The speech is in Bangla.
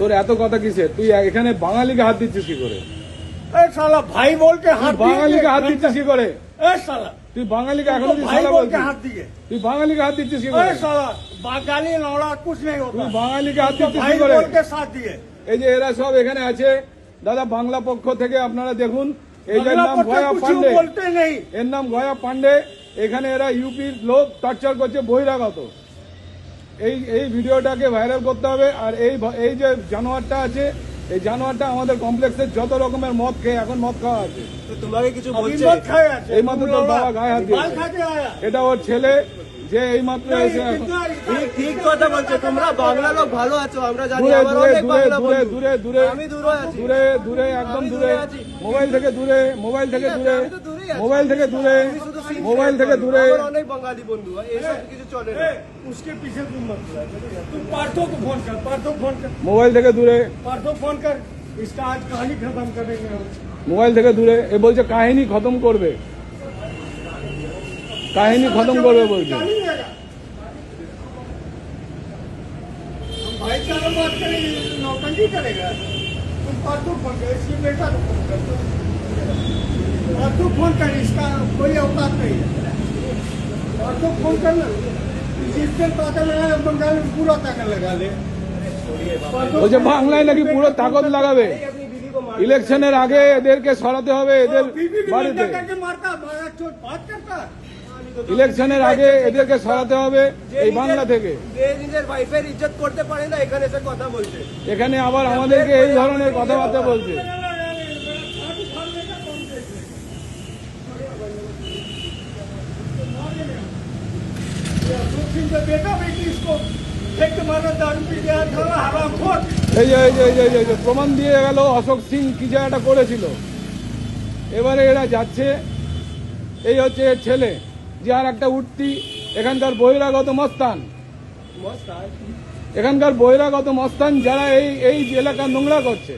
তোর এত কথা তুই এখানে বাঙালিকে হাত দিচ্ছিস কি করে? ভাই বলকে বাঙালিকে হাত দিচ্ছিস কি করে? তুই বাঙালিকে এখন তুই বাঙালিকে হাত দিচ্ছিস কি করে? তুই বাঙালিকে হাত দিচ্ছিস এই যে এরা সব এখানে আছে দাদা বাংলা পক্ষ থেকে আপনারা দেখুন এই যে নাম গয়া পান্ডে নেই। এর নাম গয়া পান্ডে এখানে এরা ইউপির লোক টর্চার করছে বহিরাগত। এই এই ভিডিওটাকে ভাইরাল করতে হবে আর এই এই যে জানোয়ারটা আছে এই জানোয়ারটা আমাদের কমপ্লেক্সের যত রকমের মদ খেয়ে এখন মদ খাওয়া আছে। এই মাত্র তোর বাবা গায়ে হাত এটা ওর ছেলে যে এই মাত্র ঠিক কথা বলছো। তোমরা বাংলা লোক ভালো আছো আমরা জানি দূরে দূরে দূরে দূরে দূরে দূরে দূরে একদম দূরে। মোবাইল থেকে দূরে মোবাইল থেকে দূরে মোবাইল থেকে দূরে। মোবাইল share থেকে করি। দূরে আমার অনেক বাঙালি বন্ধু এইসব কিছু চলে না ए, उसके पीछे तुम मत लग। तुम पार्थो को फोन कर पार्थो फोन कर মোবাইল থেকে দূরে पार्थो फोन कर इसका आज कहानी खत्म करेंगे हम মোবাইল থেকে দূরে এ বলছে কাহিনী খতম করবে কাহিনী খতম করবে বলছে क्या नहीं रहेगा? हम भाईचारा बात करेंगे नौटंकी करेगा तुम पार्थो फोन कर इसके बेटा को फोन कर पार्थो फोन कर इसका कोई औकात नहीं है पार्थो फोन कर ना जिस दिन ताकत लगा बंगाल में पूरा ताकत लगा ले पार्थो বলছে বাংলায় নাকি পুরো তাকত লাগাবে আপনি বিবি को मार ইলেকশনের আগে এদেরকে সরাতে হবে এদের बीबी की বাড়িতে निंदा करके मारता मारा चोट बात करता ইলেকশনের আগে এদেরকে সরাতে হবে এই বাংলা থেকে যে নিজের ওয়াইফের ইজ্জত করতে পারে না এখানে এসে কথা বলছে এখানে আবার আমাদেরকে এই ধরনের কথাবার্তা বলছে बेटा बेटी इसको एक तुम्हारा दारू पी गया था हराम खोर এই যে এই যে এই যে, এই যে, এই যে প্রমাণ দিয়ে গেল অশোক সিং কি জায়গাটা করেছিল এবারে এরা যাচ্ছে এই হচ্ছে এর ছেলে যে আর একটা উঠতি এখানকার বহিরাগত মস্তান মস্ত আর এখানকার বহিরাগত মস্তান যারা এই এই এলাকা নোংরা করছে